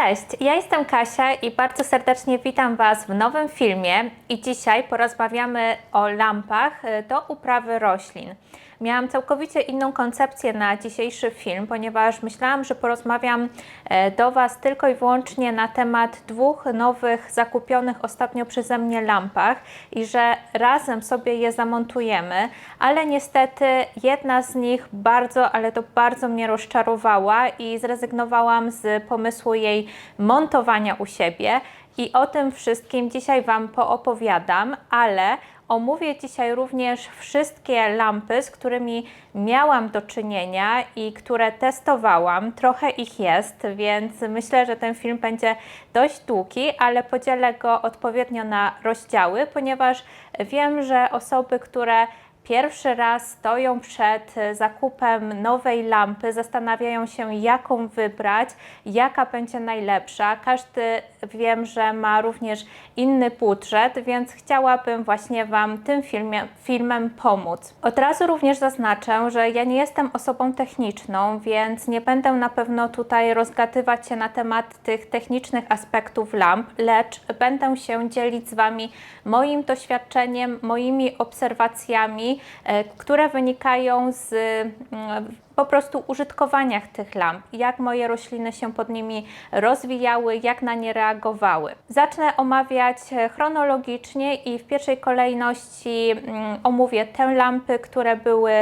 Cześć, ja jestem Kasia i bardzo serdecznie witam Was w nowym filmie i dzisiaj porozmawiamy o lampach do uprawy roślin. Miałam całkowicie inną koncepcję na dzisiejszy film, ponieważ myślałam, że porozmawiam e, do Was tylko i wyłącznie na temat dwóch nowych zakupionych ostatnio przeze mnie lampach i że razem sobie je zamontujemy, ale niestety jedna z nich bardzo, ale to bardzo mnie rozczarowała i zrezygnowałam z pomysłu jej montowania u siebie. I o tym wszystkim dzisiaj Wam poopowiadam, ale omówię dzisiaj również wszystkie lampy, z którymi miałam do czynienia i które testowałam. Trochę ich jest, więc myślę, że ten film będzie dość długi, ale podzielę go odpowiednio na rozdziały, ponieważ wiem, że osoby, które pierwszy raz stoją przed e, zakupem nowej lampy, zastanawiają się, jaką wybrać, jaka będzie najlepsza. Każdy wiem, że ma również inny budżet, więc chciałabym właśnie Wam tym filmie, filmem pomóc. Od razu również zaznaczę, że ja nie jestem osobą techniczną, więc nie będę na pewno tutaj rozgadywać się na temat tych technicznych aspektów lamp, lecz będę się dzielić z Wami moim doświadczeniem, moimi obserwacjami, które wynikają z mm, po prostu użytkowaniach tych lamp, jak moje rośliny się pod nimi rozwijały, jak na nie reagowały. Zacznę omawiać e, chronologicznie i w pierwszej kolejności mm, omówię te lampy, które były,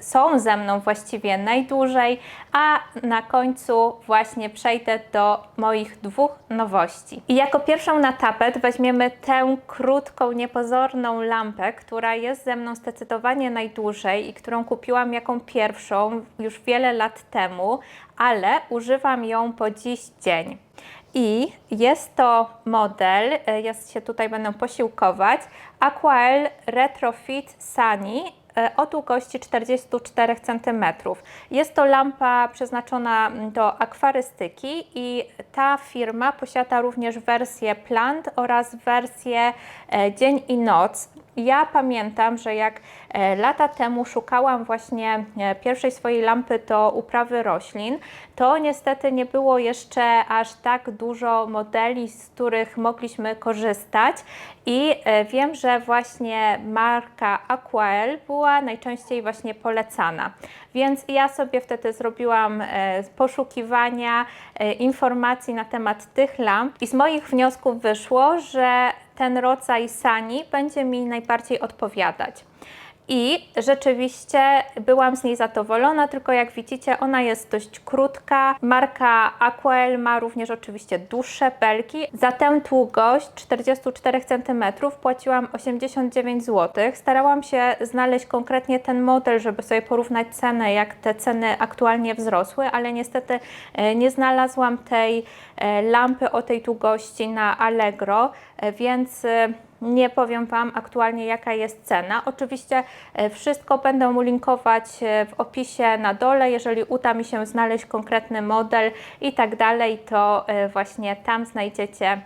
są ze mną właściwie najdłużej, a na końcu właśnie przejdę do moich dwóch nowości. I jako pierwszą na tapet weźmiemy tę krótką, niepozorną lampę, która jest ze mną zdecydowanie najdłużej i którą kupiłam jaką pierwszą już wiele lat temu, ale używam ją po dziś dzień. I jest to model, e, ja się tutaj będę posiłkować, Aquael Retrofit Sunny e, o długości 44 cm. Jest to lampa przeznaczona do akwarystyki i ta firma posiada również wersję plant oraz wersję e, dzień i noc. Ja pamiętam, że jak e, lata temu szukałam właśnie e, pierwszej swojej lampy do uprawy roślin, to niestety nie było jeszcze aż tak dużo modeli, z których mogliśmy korzystać i e, wiem, że właśnie marka Aquael była najczęściej właśnie polecana. Więc ja sobie wtedy zrobiłam e, poszukiwania e, informacji na temat tych lamp i z moich wniosków wyszło, że ten rodzaj sani będzie mi najbardziej odpowiadać. I rzeczywiście byłam z niej zadowolona, tylko jak widzicie, ona jest dość krótka. Marka Aquael ma również oczywiście dłuższe belki. Za tę długość 44 cm płaciłam 89 zł. Starałam się znaleźć konkretnie ten model, żeby sobie porównać cenę, jak te ceny aktualnie wzrosły, ale niestety e, nie znalazłam tej e, lampy o tej długości na Allegro, e, więc nie powiem Wam aktualnie jaka jest cena. Oczywiście e, wszystko będę mu linkować e, w opisie na dole. Jeżeli uda mi się znaleźć konkretny model i tak dalej, to e, właśnie tam znajdziecie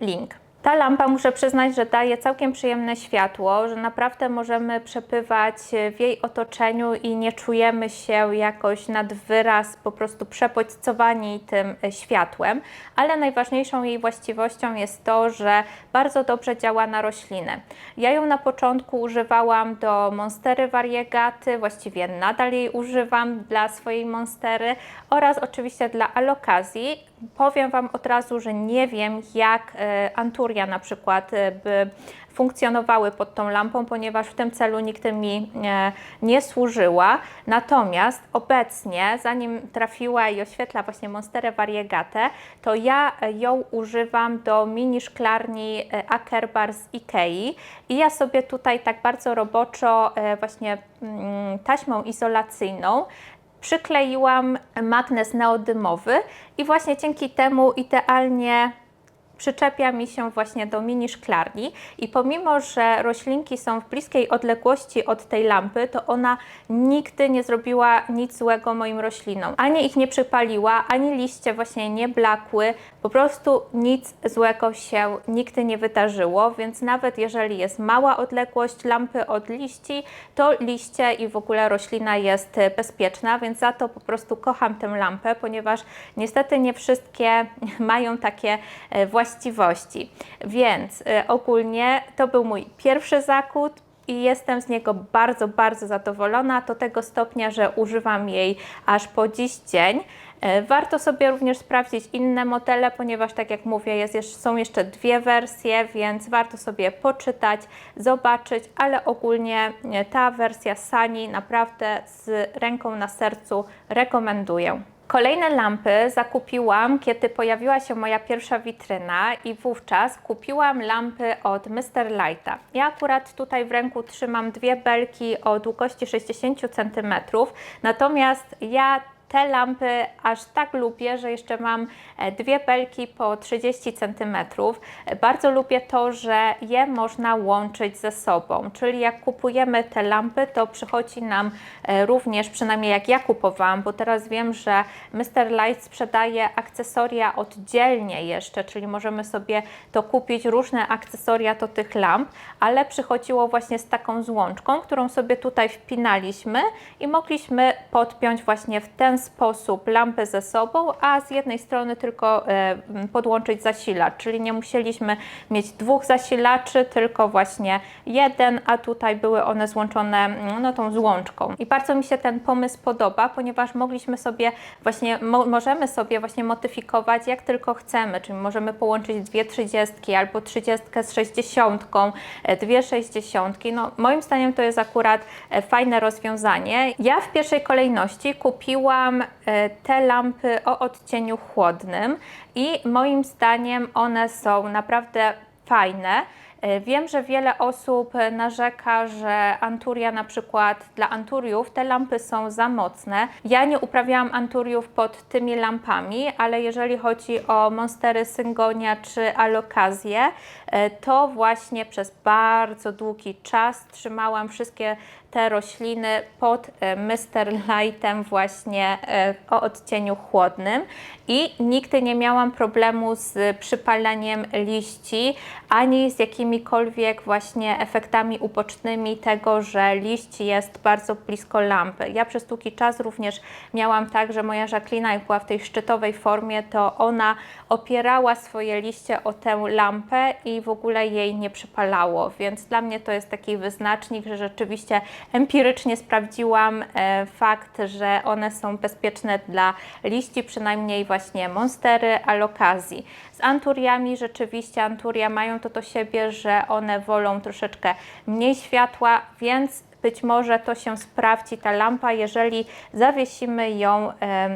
link. Ta lampa muszę przyznać, że daje całkiem przyjemne światło, że naprawdę możemy przepływać w jej otoczeniu i nie czujemy się jakoś nad wyraz po prostu przepodźcowani tym światłem, ale najważniejszą jej właściwością jest to, że bardzo dobrze działa na rośliny. Ja ją na początku używałam do monstery variegaty, właściwie nadal jej używam dla swojej monstery oraz oczywiście dla alokazji. Powiem Wam od razu, że nie wiem jak e, Anturia na przykład e, by funkcjonowały pod tą lampą, ponieważ w tym celu nigdy mi e, nie służyła. Natomiast obecnie, zanim trafiła i oświetla właśnie Monsterę Variegate, to ja ją używam do mini szklarni Akerbar z Ikei i ja sobie tutaj tak bardzo roboczo właśnie mm, taśmą izolacyjną przykleiłam magnes neodymowy i właśnie dzięki temu idealnie przyczepia mi się właśnie do mini szklarni i pomimo, że roślinki są w bliskiej odległości od tej lampy, to ona nigdy nie zrobiła nic złego moim roślinom. Ani ich nie przypaliła, ani liście właśnie nie blakły, po prostu nic złego się nigdy nie wydarzyło, więc nawet jeżeli jest mała odległość lampy od liści, to liście i w ogóle roślina jest bezpieczna, więc za to po prostu kocham tę lampę, ponieważ niestety nie wszystkie mają takie e, właściwości. Więc e, ogólnie to był mój pierwszy zakup i jestem z niego bardzo, bardzo zadowolona do tego stopnia, że używam jej aż po dziś dzień. E, Warto sobie również sprawdzić inne modele, ponieważ tak jak mówię, jest, są jeszcze dwie wersje, więc warto sobie poczytać, zobaczyć, ale ogólnie e, ta wersja Sani naprawdę z ręką na sercu rekomenduję. Kolejne lampy zakupiłam, kiedy pojawiła się moja pierwsza witryna i wówczas kupiłam lampy od Mr. Lighta. Ja akurat tutaj w ręku trzymam dwie belki o długości 60 cm, natomiast ja te lampy aż tak lubię, że jeszcze mam e, dwie belki po 30 cm. Bardzo lubię to, że je można łączyć ze sobą, czyli jak kupujemy te lampy, to przychodzi nam e, również, przynajmniej jak ja kupowałam, bo teraz wiem, że Mr. Light sprzedaje akcesoria oddzielnie jeszcze, czyli możemy sobie to kupić, różne akcesoria do tych lamp, ale przychodziło właśnie z taką złączką, którą sobie tutaj wpinaliśmy i mogliśmy podpiąć właśnie w ten sposób lampę ze sobą, a z jednej strony tylko e, podłączyć zasilacz, czyli nie musieliśmy mieć dwóch zasilaczy, tylko właśnie jeden, a tutaj były one złączone mm, no, tą złączką. I bardzo mi się ten pomysł podoba, ponieważ mogliśmy sobie właśnie, mo możemy sobie właśnie modyfikować jak tylko chcemy, czyli możemy połączyć dwie trzydziestki albo trzydziestkę z sześćdziesiątką, e, dwie sześćdziesiątki. No, moim zdaniem to jest akurat e, fajne rozwiązanie. Ja w pierwszej kolejności kupiłam e, te lampy o odcieniu chłodnym i moim zdaniem one są naprawdę fajne. E, Wiem, że wiele osób narzeka, że Anturia na przykład dla Anturiów te lampy są za mocne. Ja nie uprawiałam Anturiów pod tymi lampami, ale jeżeli chodzi o Monstery Syngonia czy Alokazję, e, to właśnie przez bardzo długi czas trzymałam wszystkie te rośliny pod e, Mr. Lightem właśnie e, o odcieniu chłodnym i nigdy nie miałam problemu z przypaleniem liści, ani z jakimikolwiek właśnie efektami ubocznymi tego, że liść jest bardzo blisko lampy. Ja przez długi czas również miałam tak, że moja żaklina jak była w tej szczytowej formie, to ona opierała swoje liście o tę lampę i w ogóle jej nie przypalało, więc dla mnie to jest taki wyznacznik, że rzeczywiście empirycznie sprawdziłam e, fakt, że one są bezpieczne dla liści, przynajmniej właśnie monstery, alokazji. Z anturiami rzeczywiście anturia mają to do siebie, że one wolą troszeczkę mniej światła, więc być może to się sprawdzi ta lampa, jeżeli zawiesimy ją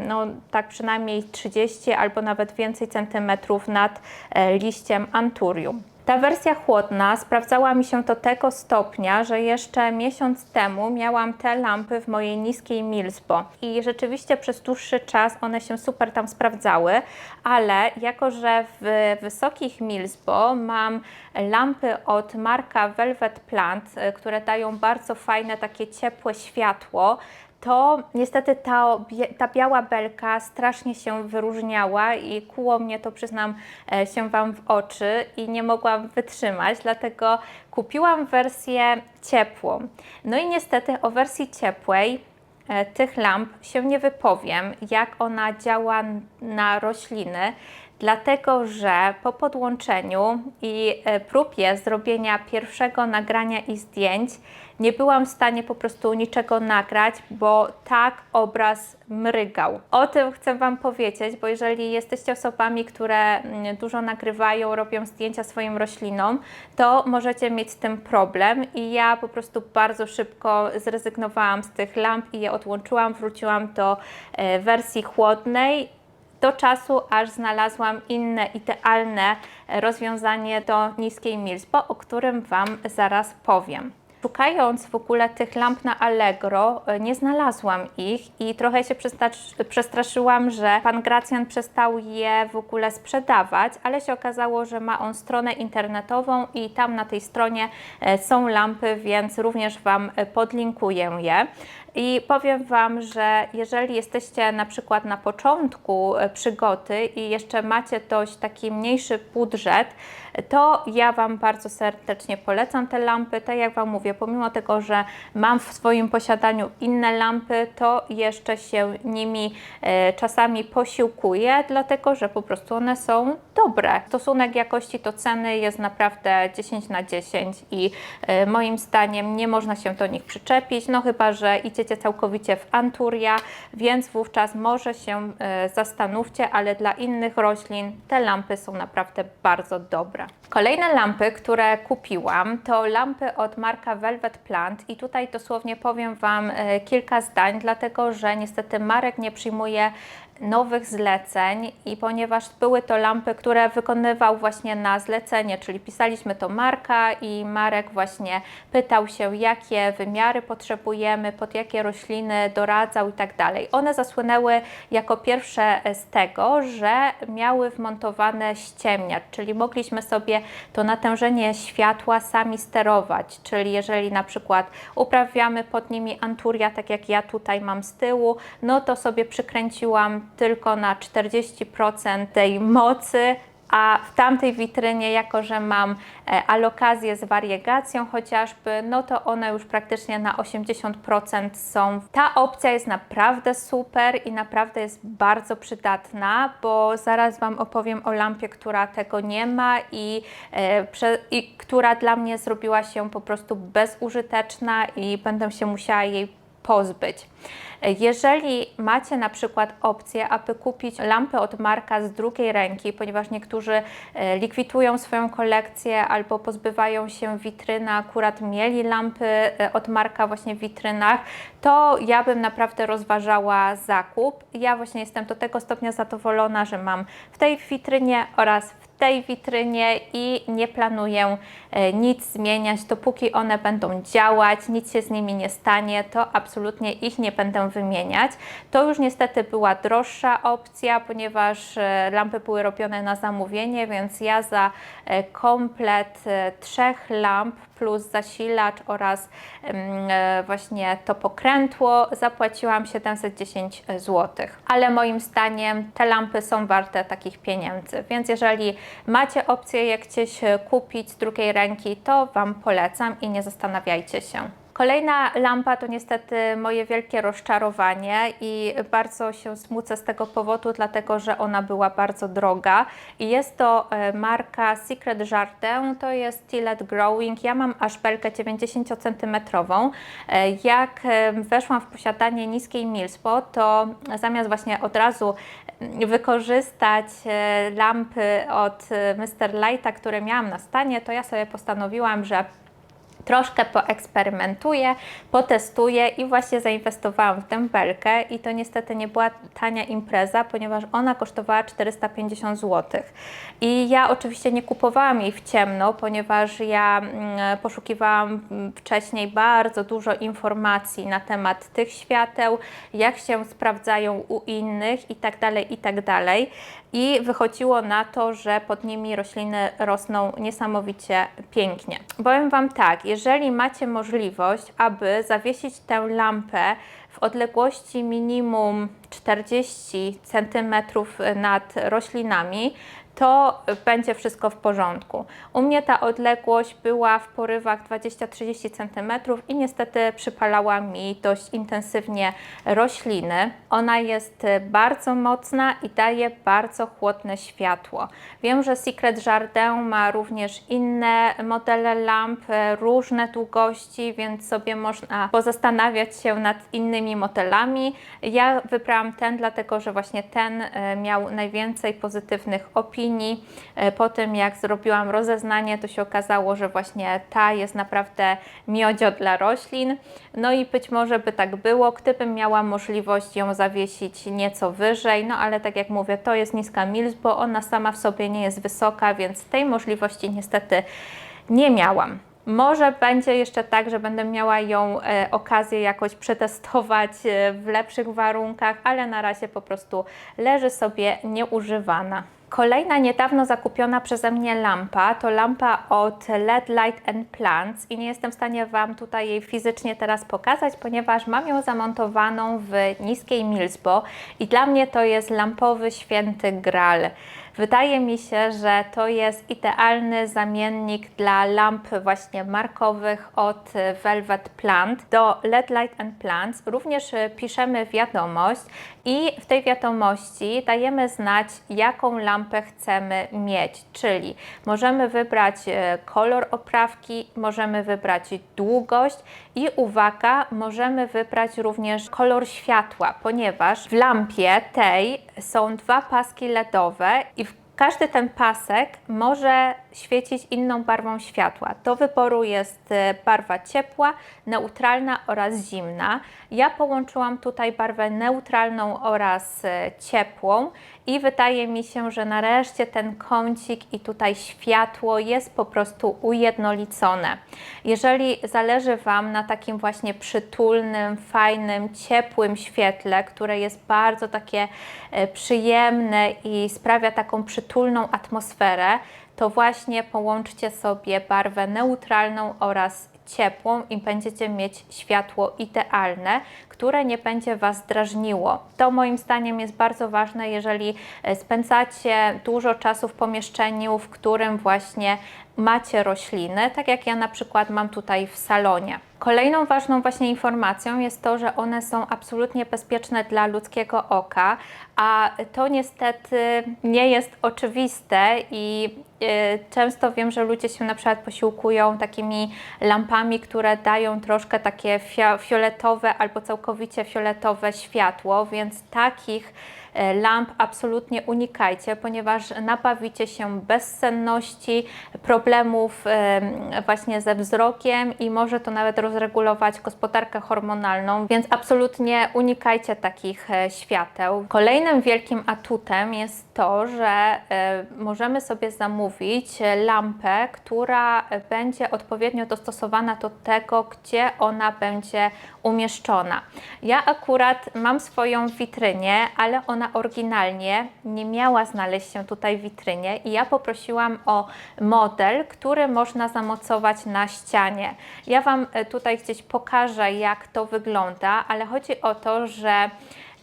no, tak przynajmniej 30 albo nawet więcej centymetrów nad e, liściem anturium. Ta wersja chłodna sprawdzała mi się do tego stopnia, że jeszcze miesiąc temu miałam te lampy w mojej niskiej Milsbo i rzeczywiście przez dłuższy czas one się super tam sprawdzały, ale jako, że w wysokich Milsbo mam lampy od marka Velvet Plant, y, które dają bardzo fajne takie ciepłe światło, to niestety ta, ta biała belka strasznie się wyróżniała i kuło mnie to, przyznam e, się Wam w oczy i nie mogłam wytrzymać, dlatego kupiłam wersję ciepłą. No i niestety o wersji ciepłej e, tych lamp się nie wypowiem, jak ona działa na rośliny, dlatego że po podłączeniu i e, próbie zrobienia pierwszego nagrania i zdjęć nie byłam w stanie po prostu niczego nagrać, bo tak obraz mrygał. O tym chcę Wam powiedzieć, bo jeżeli jesteście osobami, które mm, dużo nagrywają, robią zdjęcia swoim roślinom, to możecie mieć z tym problem i ja po prostu bardzo szybko zrezygnowałam z tych lamp i je odłączyłam, wróciłam do e, wersji chłodnej do czasu, aż znalazłam inne idealne rozwiązanie do niskiej Milsbo, o którym Wam zaraz powiem. Szukając w ogóle tych lamp na Allegro, e, nie znalazłam ich i trochę się przestraszyłam przestraszyłam, że pan Gracjan przestał je w ogóle sprzedawać, ale się okazało, że ma on stronę internetową i tam na tej stronie e, są lampy, więc również Wam e, podlinkuję je. I powiem Wam, że jeżeli jesteście na przykład na początku e, przygody i jeszcze macie dość taki mniejszy budżet, to ja Wam bardzo serdecznie polecam te lampy. Tak jak Wam mówię, pomimo tego, że mam w swoim posiadaniu inne lampy, to jeszcze się nimi e, czasami posiłkuję, dlatego że po prostu one są dobre. Stosunek jakości do ceny jest naprawdę 10 na 10 i e, moim zdaniem nie można się do nich przyczepić, no chyba, że idziecie całkowicie w Anturia, więc wówczas może się e, zastanówcie, ale dla innych roślin te lampy są naprawdę bardzo dobre. Kolejne lampy, które kupiłam, to lampy od marka Velvet Plant. I tutaj dosłownie powiem Wam e, kilka zdań, dlatego że niestety Marek nie przyjmuje nowych zleceń i ponieważ były to lampy, które wykonywał właśnie na zlecenie, czyli pisaliśmy to Marka i Marek właśnie pytał się, jakie wymiary potrzebujemy, pod jakie rośliny doradzał i tak dalej. One zasłynęły jako pierwsze z tego, że miały wmontowane ściemniacz, czyli mogliśmy sobie to natężenie światła sami sterować, czyli jeżeli na przykład uprawiamy pod nimi anturia, tak jak ja tutaj mam z tyłu, no to sobie przykręciłam tylko na 40% tej mocy, a w tamtej witrynie, jako że mam e, alokację z wariegacją chociażby, no to one już praktycznie na 80% są. Ta opcja jest naprawdę super i naprawdę jest bardzo przydatna, bo zaraz Wam opowiem o lampie, która tego nie ma i, e, i która dla mnie zrobiła się po prostu bezużyteczna i będę się musiała jej pozbyć. Jeżeli macie na przykład opcję, aby kupić lampę od Marka z drugiej ręki, ponieważ niektórzy e, likwidują swoją kolekcję albo pozbywają się witryny, akurat mieli lampy e, od Marka właśnie w witrynach, to ja bym naprawdę rozważała zakup. Ja właśnie jestem do tego stopnia zadowolona, że mam w tej witrynie oraz w tej witrynie i nie planuję e, nic zmieniać, dopóki one będą działać, nic się z nimi nie stanie, to absolutnie ich nie będę wymieniać. To już niestety była droższa opcja, ponieważ e, lampy były robione na zamówienie, więc ja za e, komplet trzech lamp plus zasilacz oraz właśnie to pokrętło zapłaciłam 710 zł. Ale moim zdaniem te lampy są warte takich pieniędzy, więc jeżeli macie opcję jak gdzieś kupić z drugiej ręki, to Wam polecam i nie zastanawiajcie się. Kolejna lampa to niestety moje wielkie rozczarowanie i bardzo się smucę z tego powodu, dlatego że ona była bardzo droga i jest to e, marka Secret Jardin, to jest Tillet Growing. Ja mam aż belkę 90 cm. Jak e, weszłam w posiadanie niskiej Milspo, to zamiast właśnie od razu wykorzystać e, lampy od Mr. Lighta, które miałam na stanie, to ja sobie postanowiłam, że troszkę poeksperymentuję, potestuję i właśnie zainwestowałam w tę belkę i to niestety nie była tania impreza, ponieważ ona kosztowała 450 zł. I ja oczywiście nie kupowałam jej w ciemno, ponieważ ja mm, poszukiwałam wcześniej bardzo dużo informacji na temat tych świateł, jak się sprawdzają u innych i tak dalej, i tak dalej. I wychodziło na to, że pod nimi rośliny rosną niesamowicie pięknie. Powiem Wam tak, jeżeli macie możliwość, aby zawiesić tę lampę w odległości minimum 40 cm nad roślinami, to będzie wszystko w porządku. U mnie ta odległość była w porywach 20-30 cm i niestety przypalała mi dość intensywnie rośliny. Ona jest bardzo mocna i daje bardzo chłodne światło. Wiem, że Secret Jardin ma również inne modele lamp, różne długości, więc sobie można pozastanawiać się nad innymi modelami. Ja wybrałam ten, dlatego że właśnie ten e, miał najwięcej pozytywnych opinii opinii. E, po tym jak zrobiłam rozeznanie, to się okazało, że właśnie ta jest naprawdę miodzio dla roślin. No i być może by tak było, gdybym miała możliwość ją zawiesić nieco wyżej, no ale tak jak mówię, to jest niska mils, bo ona sama w sobie nie jest wysoka, więc tej możliwości niestety nie miałam. Może będzie jeszcze tak, że będę miała ją e, okazję jakoś przetestować e, w lepszych warunkach, ale na razie po prostu leży sobie nieużywana. Kolejna niedawno zakupiona przeze mnie lampa to lampa od LED Light and Plants i nie jestem w stanie Wam tutaj jej fizycznie teraz pokazać, ponieważ mam ją zamontowaną w niskiej Milsbo i dla mnie to jest lampowy święty gral. Wydaje mi się, że to jest idealny zamiennik dla lamp właśnie markowych od Velvet Plant do LED Light and Plants. Również piszemy wiadomość i w tej wiadomości dajemy znać, jaką lampę chcemy mieć, czyli możemy wybrać e, kolor oprawki, możemy wybrać długość i uwaga, możemy wybrać również kolor światła, ponieważ w lampie tej są dwa paski LEDowe i w każdy ten pasek może świecić inną barwą światła. Do wyboru jest e, barwa ciepła, neutralna oraz zimna. Ja połączyłam tutaj barwę neutralną oraz e, ciepłą i wydaje mi się, że nareszcie ten kącik i tutaj światło jest po prostu ujednolicone. Jeżeli zależy Wam na takim właśnie przytulnym, fajnym, ciepłym świetle, które jest bardzo takie e, przyjemne i sprawia taką przytulną atmosferę, to właśnie połączcie sobie barwę neutralną oraz ciepłą i będziecie mieć światło idealne, które nie będzie Was drażniło. To moim zdaniem jest bardzo ważne, jeżeli e, spędzacie dużo czasu w pomieszczeniu, w którym właśnie macie rośliny, tak jak ja na przykład mam tutaj w salonie. Kolejną ważną właśnie informacją jest to, że one są absolutnie bezpieczne dla ludzkiego oka, a to niestety nie jest oczywiste i y, często wiem, że ludzie się na przykład posiłkują takimi lampami, które dają troszkę takie fioletowe albo całkowicie fioletowe światło, więc takich lamp absolutnie unikajcie, ponieważ nabawicie się bezsenności, problemów em, właśnie ze wzrokiem i może to nawet rozregulować gospodarkę hormonalną, więc absolutnie unikajcie takich e, świateł. Kolejnym wielkim atutem jest to, że e, możemy sobie zamówić e, lampę, która e, będzie odpowiednio dostosowana do tego, gdzie ona będzie umieszczona. Ja akurat mam swoją w witrynie, ale ona oryginalnie nie miała znaleźć się tutaj w witrynie i ja poprosiłam o model, który można zamocować na ścianie. Ja Wam e, tutaj gdzieś pokażę, jak to wygląda, ale chodzi o to, że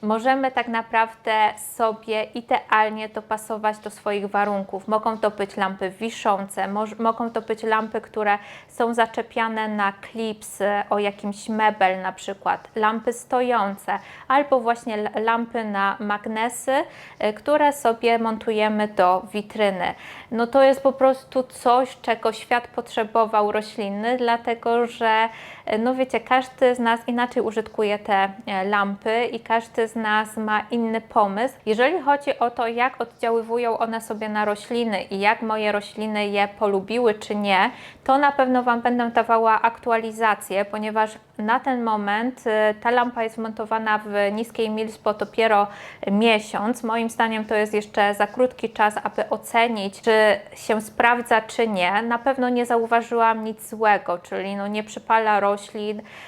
możemy tak naprawdę sobie idealnie dopasować do swoich warunków. Mogą to być lampy wiszące, mogą to być lampy, które są zaczepiane na klips e, o jakimś mebel na przykład, lampy stojące, albo właśnie lampy na magnesy, e, które sobie montujemy do witryny. No to jest po prostu coś, czego świat potrzebował rośliny, dlatego że no wiecie, każdy z nas inaczej użytkuje te e, lampy i każdy z nas ma inny pomysł. Jeżeli chodzi o to, jak oddziaływują one sobie na rośliny i jak moje rośliny je polubiły czy nie, to na pewno Wam będę dawała aktualizację, ponieważ na ten moment y, ta lampa jest montowana w niskiej milspo dopiero miesiąc. Moim zdaniem to jest jeszcze za krótki czas, aby ocenić, czy się sprawdza, czy nie. Na pewno nie zauważyłam nic złego, czyli no nie przypala roślin,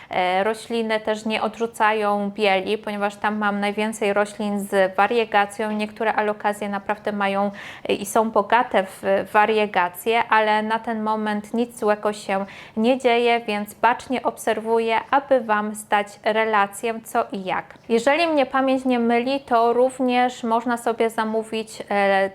e, rośliny też nie odrzucają bieli, ponieważ tam mam najwięcej roślin z wariegacją. Niektóre alokacje naprawdę mają e, i są bogate w wariegacje, ale na ten moment nic złego się nie dzieje, więc bacznie obserwuję, aby Wam zdać relację co i jak. Jeżeli mnie pamięć nie myli, to również można sobie zamówić e,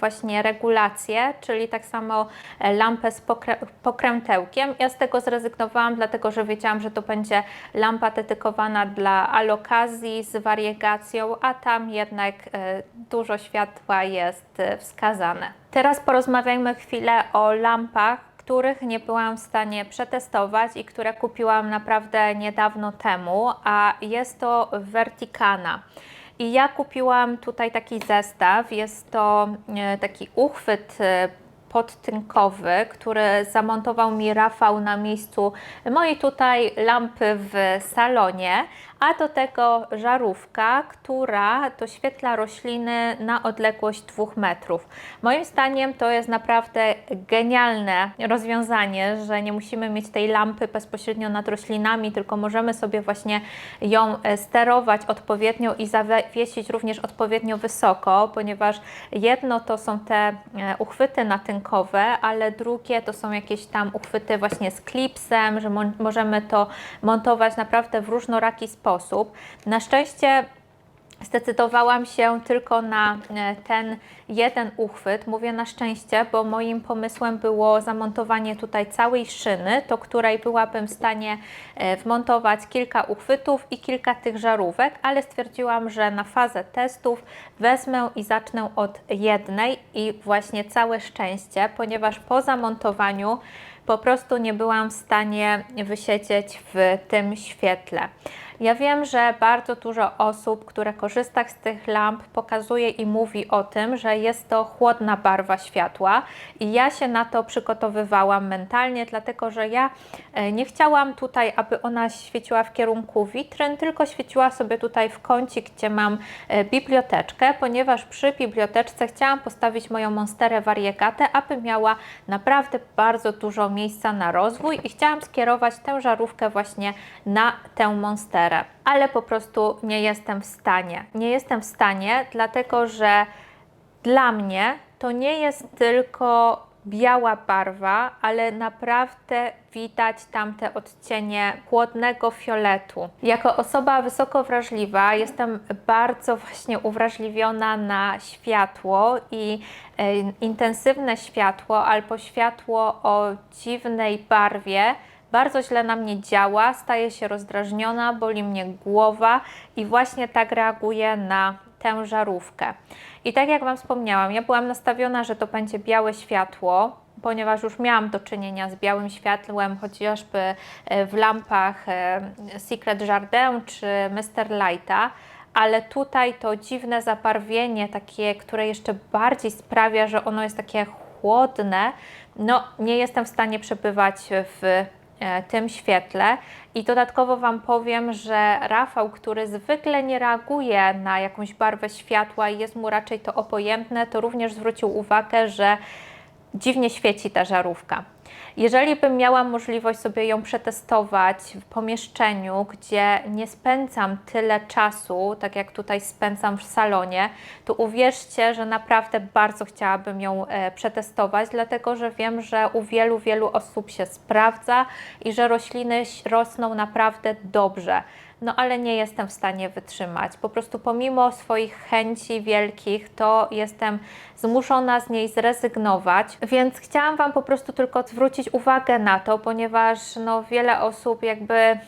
właśnie regulację, czyli tak samo lampę z pokrę pokrętełkiem. Ja z tego zrezygnowałam, dlatego że wiedziałam, że to będzie lampa dedykowana dla alokazji z wariegacją, a tam jednak e, dużo światła jest e, wskazane. Teraz porozmawiajmy chwilę o lampach, których nie byłam w stanie przetestować i które kupiłam naprawdę niedawno temu, a jest to Verticana. I ja kupiłam tutaj taki zestaw. Jest to e, taki uchwyt podtynkowy, który zamontował mi Rafał na miejscu mojej tutaj lampy w salonie, a do tego żarówka, która doświetla rośliny na odległość 2 metrów. Moim zdaniem to jest naprawdę genialne rozwiązanie, że nie musimy mieć tej lampy bezpośrednio nad roślinami, tylko możemy sobie właśnie ją e, sterować odpowiednio i zawiesić również odpowiednio wysoko, ponieważ jedno to są te e, uchwyty ale drugie to są jakieś tam uchwyty właśnie z klipsem, że mo- możemy to montować naprawdę w różnoraki sposób. Na szczęście zdecydowałam się tylko na e, ten jeden uchwyt. Mówię na szczęście, bo moim pomysłem było zamontowanie tutaj całej szyny, do której byłabym w stanie e, wmontować kilka uchwytów i kilka tych żarówek, ale stwierdziłam, że na fazę testów wezmę i zacznę od jednej i właśnie całe szczęście, ponieważ po zamontowaniu po prostu nie byłam w stanie wysiedzieć w tym świetle. Ja wiem, że bardzo dużo osób, które korzysta z tych lamp, pokazuje i mówi o tym, że jest to chłodna barwa światła, i ja się na to przygotowywałam mentalnie, dlatego że ja e, nie chciałam tutaj, aby ona świeciła w kierunku witryn, tylko świeciła sobie tutaj w kącik, gdzie mam e, biblioteczkę, ponieważ przy biblioteczce chciałam postawić moją monsterę wariekatę, aby miała naprawdę bardzo dużo miejsca na rozwój i chciałam skierować tę żarówkę właśnie na tę monsterę, ale po prostu nie jestem w stanie. Nie jestem w stanie, dlatego że dla mnie to nie jest tylko biała barwa, ale naprawdę widać tamte odcienie chłodnego fioletu. Jako osoba wysoko wrażliwa jestem bardzo właśnie uwrażliwiona na światło i e, intensywne światło albo światło o dziwnej barwie bardzo źle na mnie działa, staję się rozdrażniona, boli mnie głowa i właśnie tak reaguję na tę żarówkę. I tak jak Wam wspomniałam, ja byłam nastawiona, że to będzie białe światło, ponieważ już miałam do czynienia z białym światłem, chociażby e, w lampach e, Secret Jardin czy Mr. Lighta, ale tutaj to dziwne zabarwienie, takie, które jeszcze bardziej sprawia, że ono jest takie chłodne, no nie jestem w stanie przebywać w e, tym świetle. I dodatkowo Wam powiem, że Rafał, który zwykle nie reaguje na jakąś barwę światła i jest mu raczej to obojętne, to również zwrócił uwagę, że dziwnie świeci ta żarówka. Jeżeli bym miała możliwość sobie ją przetestować w pomieszczeniu, gdzie nie spędzam tyle czasu, tak jak tutaj spędzam w salonie, to uwierzcie, że naprawdę bardzo chciałabym ją e, przetestować, dlatego że wiem, że u wielu, wielu osób się sprawdza i że rośliny rosną naprawdę dobrze no ale nie jestem w stanie wytrzymać. Po prostu pomimo swoich chęci wielkich, to jestem zmuszona z niej zrezygnować, więc chciałam Wam po prostu tylko zwrócić uwagę na to, ponieważ no, wiele osób jakby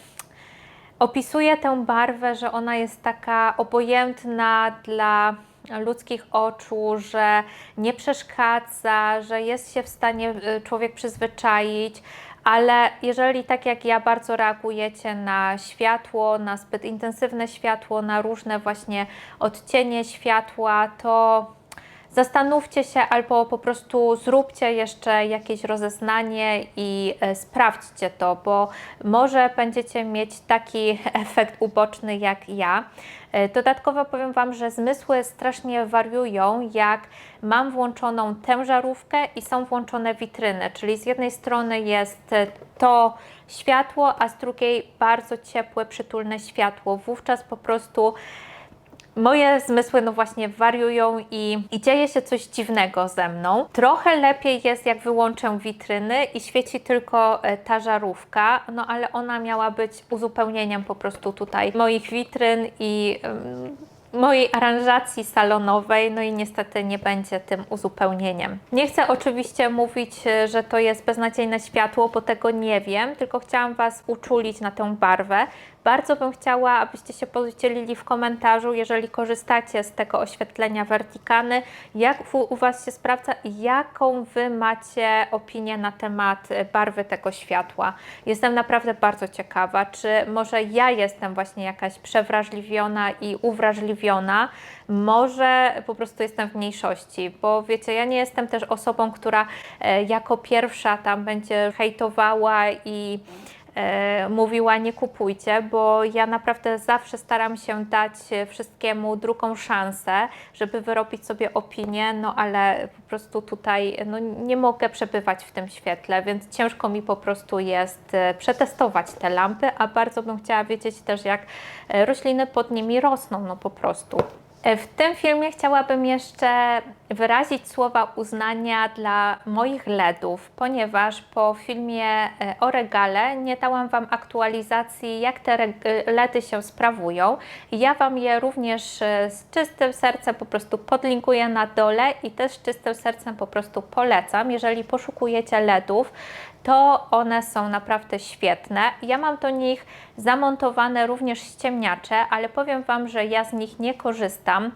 opisuje tę barwę, że ona jest taka obojętna dla ludzkich oczu, że nie przeszkadza, że jest się w stanie y, człowiek przyzwyczaić, ale jeżeli tak jak ja bardzo reagujecie na światło, na zbyt intensywne światło, na różne właśnie odcienie światła, to zastanówcie się albo po prostu zróbcie jeszcze jakieś rozeznanie i e, sprawdźcie to, bo może będziecie mieć taki efekt uboczny jak ja. E, Dodatkowo powiem Wam, że zmysły strasznie wariują, jak mam włączoną tę żarówkę i są włączone witryny, czyli z jednej strony jest e, to światło, a z drugiej bardzo ciepłe, przytulne światło. Wówczas po prostu moje zmysły no właśnie wariują i, i dzieje się coś dziwnego ze mną. Trochę lepiej jest jak wyłączę witryny i świeci tylko e, ta żarówka, no ale ona miała być uzupełnieniem po prostu tutaj moich witryn i mojej aranżacji salonowej, no i niestety nie będzie tym uzupełnieniem. Nie chcę oczywiście mówić, e, że to jest beznadziejne światło, bo tego nie wiem, tylko chciałam Was uczulić na tę barwę. Bardzo bym chciała, abyście się podzielili w komentarzu, jeżeli korzystacie z tego oświetlenia Verticany, jak u, Was się sprawdza jaką Wy macie opinię na temat e, barwy tego światła. Jestem naprawdę bardzo ciekawa, czy może ja jestem właśnie jakaś przewrażliwiona i uwrażliwiona, może po prostu jestem w mniejszości, bo wiecie, ja nie jestem też osobą, która e, jako pierwsza tam będzie hejtowała i mówiła nie kupujcie, bo ja naprawdę zawsze staram się dać e, wszystkiemu drugą szansę, żeby wyrobić sobie opinię, no ale po prostu tutaj no, nie mogę przebywać w tym świetle, więc ciężko mi po prostu jest e, przetestować te lampy, a bardzo bym chciała wiedzieć też jak e, rośliny pod nimi rosną, no po prostu. E, W tym filmie chciałabym jeszcze wyrazić słowa uznania dla moich LEDów, ponieważ po filmie e, o regale nie dałam Wam aktualizacji, jak te e, LEDy się sprawują. Ja Wam je również z czystym sercem po prostu podlinkuję na dole i też z czystym sercem po prostu polecam. Jeżeli poszukujecie LEDów, to one są naprawdę świetne. Ja mam do nich zamontowane również ściemniacze, ale powiem Wam, że ja z nich nie korzystam.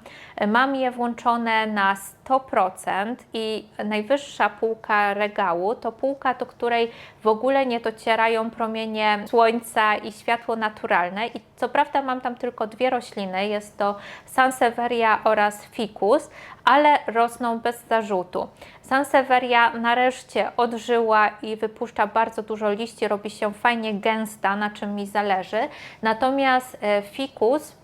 Mam je włączone na 100% i najwyższa półka regału to półka, do której w ogóle nie docierają promienie słońca i światło naturalne. I co prawda mam tam tylko dwie rośliny, jest to Sansevieria oraz Ficus, ale rosną bez zarzutu. Sansevieria nareszcie odżyła i wypuszcza bardzo dużo liści, robi się fajnie gęsta, na czym mi zależy. Natomiast e, Ficus e,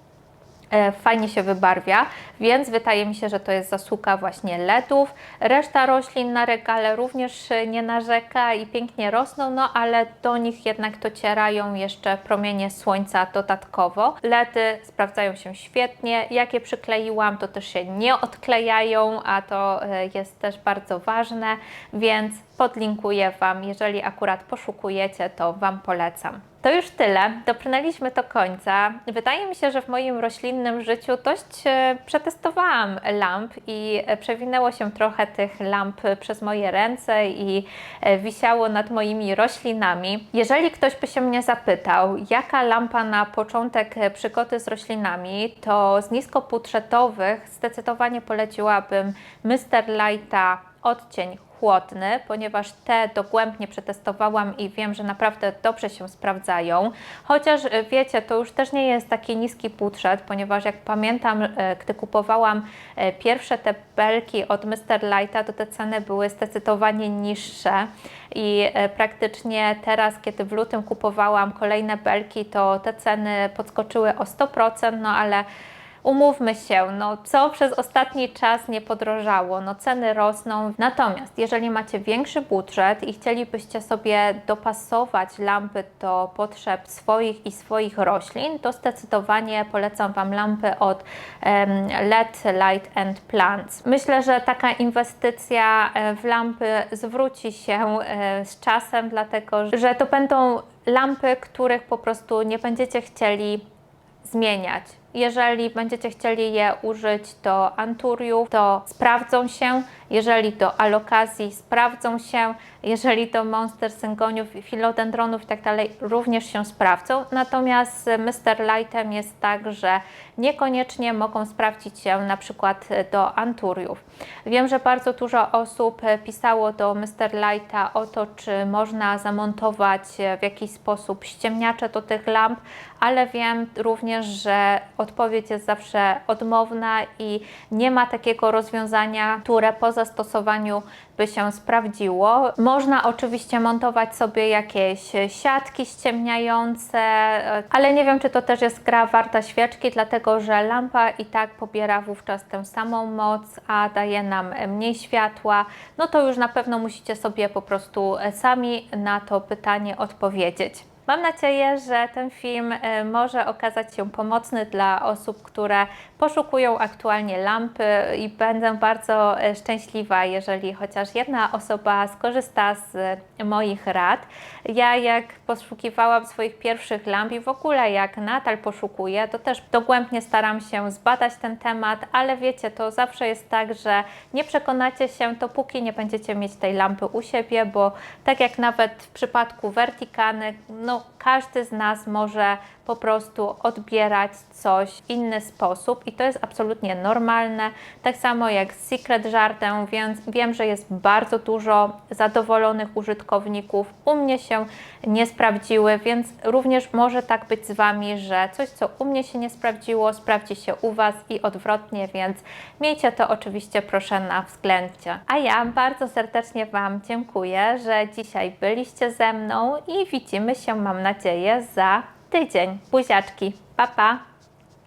fajnie się wybarwia, więc wydaje mi się, że to jest zasługa właśnie LEDów. Reszta roślin na regale również e, nie narzeka i pięknie rosną, no ale do nich jednak docierają jeszcze promienie słońca dodatkowo. LEDy sprawdzają się świetnie. Jak je przykleiłam, to też się nie odklejają, a to e, jest też bardzo ważne, więc podlinkuję Wam. Jeżeli akurat poszukujecie, to Wam polecam. To już tyle. Doprnęliśmy do końca. Wydaje mi się, że w moim roślinnym życiu dość e, przetestowałam lamp i e, przewinęło się trochę tych lamp przez moje ręce i e, wisiało nad moimi roślinami. Jeżeli ktoś by się mnie zapytał, jaka lampa na początek e, przygody z roślinami, to z niskobudżetowych zdecydowanie poleciłabym Mr. Lighta odcień chłodny, ponieważ te dogłębnie przetestowałam i wiem, że naprawdę dobrze się sprawdzają. Chociaż e, wiecie, to już też nie jest taki niski budżet, ponieważ jak pamiętam, e, gdy kupowałam e, pierwsze te belki od Mr. Lighta, to te ceny były zdecydowanie niższe i praktycznie teraz, kiedy w lutym kupowałam kolejne belki, to te ceny podskoczyły o 100%, no ale Umówmy się, no co przez ostatni czas nie podrożało, no ceny rosną. Natomiast jeżeli macie większy budżet i chcielibyście sobie dopasować lampy do potrzeb swoich i swoich roślin, to zdecydowanie polecam Wam lampy od LED Light and Plants. Myślę, że taka inwestycja e, w lampy zwróci się e, z czasem, dlatego że to będą lampy, których po prostu nie będziecie chcieli zmieniać. Jeżeli będziecie chcieli je użyć do anturiów, to sprawdzą się. Jeżeli do alokazji, sprawdzą się. Jeżeli do monster syngoniów, filodendronów tak dalej, również się sprawdzą. Natomiast Mr. Lightem jest tak, że niekoniecznie mogą sprawdzić się na przykład do anturiów. Wiem, że bardzo dużo osób pisało do Mr. Lighta o to, czy można zamontować w jakiś sposób ściemniacze do tych lamp, ale wiem również, że odpowiedź jest zawsze odmowna i nie ma takiego rozwiązania, które po zastosowaniu by się sprawdziło. Można oczywiście montować sobie jakieś siatki ściemniające, ale nie wiem, czy to też jest gra warta świeczki, dlatego że lampa i tak pobiera wówczas tę samą moc, a daje nam mniej światła. No to już na pewno musicie sobie po prostu sami na to pytanie odpowiedzieć. Mam nadzieję, że ten film e, może okazać się pomocny dla osób, które poszukują aktualnie lampy i będę bardzo e, szczęśliwa, jeżeli chociaż jedna osoba skorzysta z e, moich rad. Ja jak poszukiwałam swoich pierwszych lamp i w ogóle jak nadal poszukuję, to też dogłębnie staram się zbadać ten temat, ale wiecie, to zawsze jest tak, że nie przekonacie się, dopóki nie będziecie mieć tej lampy u siebie, bo tak jak nawet w przypadku Verticany, no 덕 każdy z nas może po prostu odbierać coś w inny sposób i to jest absolutnie normalne. Tak samo jak z Secret żartem, więc wiem, że jest bardzo dużo zadowolonych użytkowników. U mnie się nie sprawdziły, więc również może tak być z Wami, że coś, co u mnie się nie sprawdziło, sprawdzi się u Was i odwrotnie, więc miejcie to oczywiście proszę na względzie. A ja bardzo serdecznie Wam dziękuję, że dzisiaj byliście ze mną i widzimy się, mam nadzieję, za tydzień. Buziaczki. Pa, pa!